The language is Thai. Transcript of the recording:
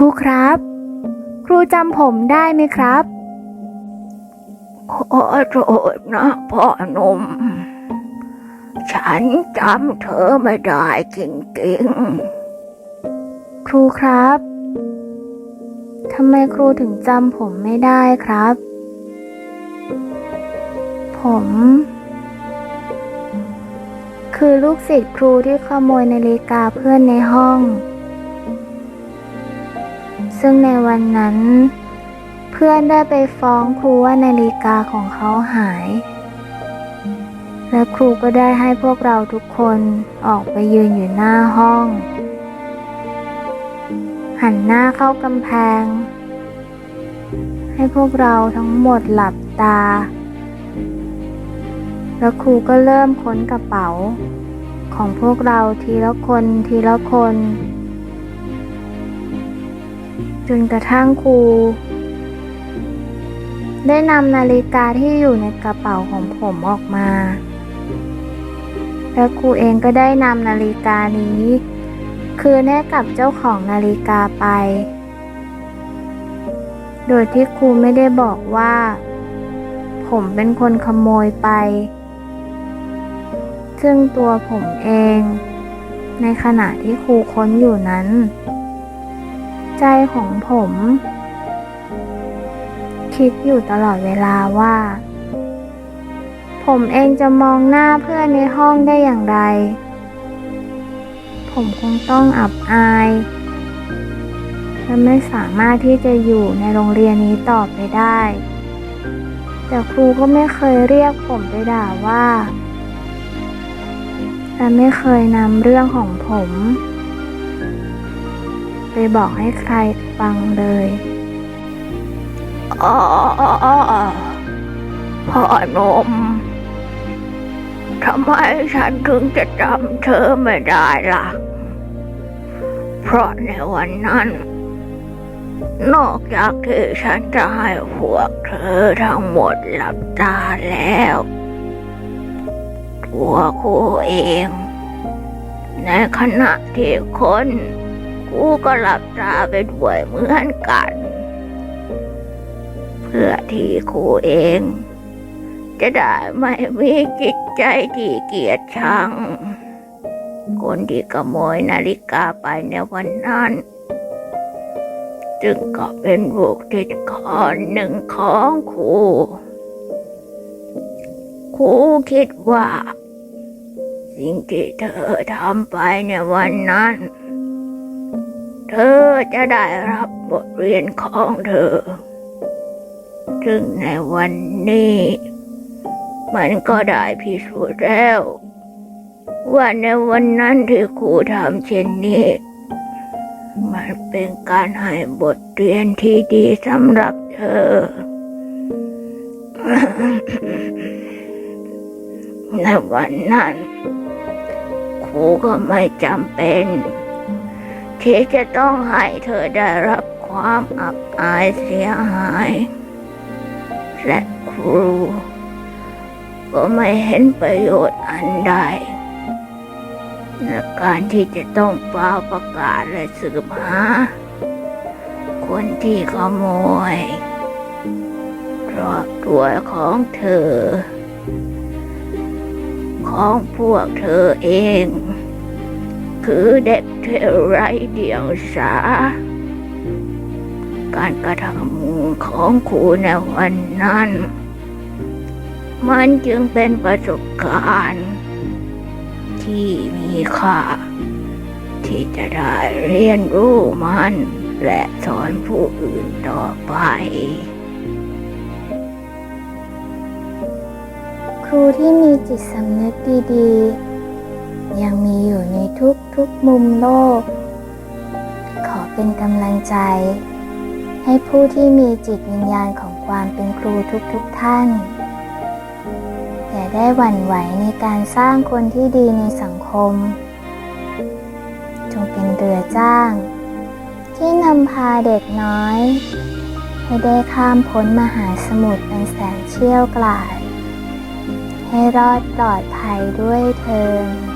ครูครับ ครูจำผมได้ไหมครับขอโทษนะพ่อหนุ่ม ฉันจำเธอไม่ได้จริงครูครับทำไมครูถึงจำผมไม่ได้ครับ ผม คือลูกศิษย์ครูที่ขโมยนาฬิกาเพื่อนในห้อง ซึ่งในวันนั้น เพื่อนได้ไปฟ้องครูว่านาฬิกาของเขาหาย และครูก็ได้ให้พวกเราทุกคนออกไปยืนอยู่หน้าห้อง หันหน้าเข้ากำแพง ให้พวกเราทั้งหมดหลับตา แล้วครูก็เริ่มค้นกระเป๋าของพวกเราทีละคนทีละคน จนกระทั่งครู ได้นำนาฬิกาที่อยู่ในกระเป๋าของผมออกมา และครูเองก็ได้นำนาฬิกานี้ คืนให้กับเจ้าของนาฬิกาไป โดยที่ครูไม่ได้บอกว่า ผมเป็นคนขโมยไป ซึ่งตัวผมเอง ในขณะที่ครูค้นอยู่นั้น ใจของผม คิดอยู่ตลอดเวลาว่า ผมเองจะมองหน้าเพื่อนในห้องได้อย่างไร ผมคงต้องอับอายและไม่สามารถที่จะอยู่ในโรงเรียนนี้ต่อไปได้ แต่ครูก็ไม่เคยเรียกผมไปด่าว่า และไม่เคยนำเรื่องของผม บอกให้ใครฟังเลยอ๋อพ่อนมทำไมฉันถึงจะจำเธอไม่ได้ล่ะ เพราะในวันนั้น นอกจากที่ฉันจะให้พวกเธอทั้งหมดหลับตาแล้ว ตัวครูเอง ในขณะที่คน กูก็หลับตาไปด้วยเหมือนกัน เพื่อที่ครูเอง จะได้ไม่มีจิตใจที่เกียดชัง คนที่ขโมยนาฬิกาไปในวันนั้น จึงก็เป็นบุคติดคนหนึ่งของครูครูคิดว่า สิ่งที่เธอทำไปในวันนั้น เธอจะได้รับบทเรียนของเธอ ซึ่งในวันนี้ มันก็ได้พิสูจน์แล้ว ว่าในวันนั้นที่ครูทำเช่นนี้ มันเป็นการให้บทเรียนที่ดีสำหรับเธอ ในวันนั้นครูก็ไม่จำเป็น ที่จะต้องให้เธอได้รับความอับอายเสียหาย และครูก็ไม่เห็นประโยชน์อันใดในการที่จะต้องเป่าประกาศและสืบหา คนที่ขโมยเพราะตัวของเธอ ของพวกเธอเอง คือเด็กที่ไร้เดียงสา การกระทำของครูในวันนั้น มันจึงเป็นประสบการณ์ ที่มีค่า ที่จะได้เรียนรู้มัน และสอนผู้อื่นต่อไปครูที่มีจิตสำนึกดี ๆ ยังมีอยู่ในทุกๆมุมโลก ขอเป็นกำลังใจ ให้ผู้ที่มีจิตวิญญาณของความเป็นครูทุกๆท่าน อย่าได้หวั่นไหวในการสร้างคนที่ดีในสังคม จงเป็นเรือจ้าง ที่นำพาเด็กน้อย ให้ได้ข้ามพ้นมหาสมุทรอันแสนเชี่ยวกรายให้รอดปลอดภัยด้วยเทิน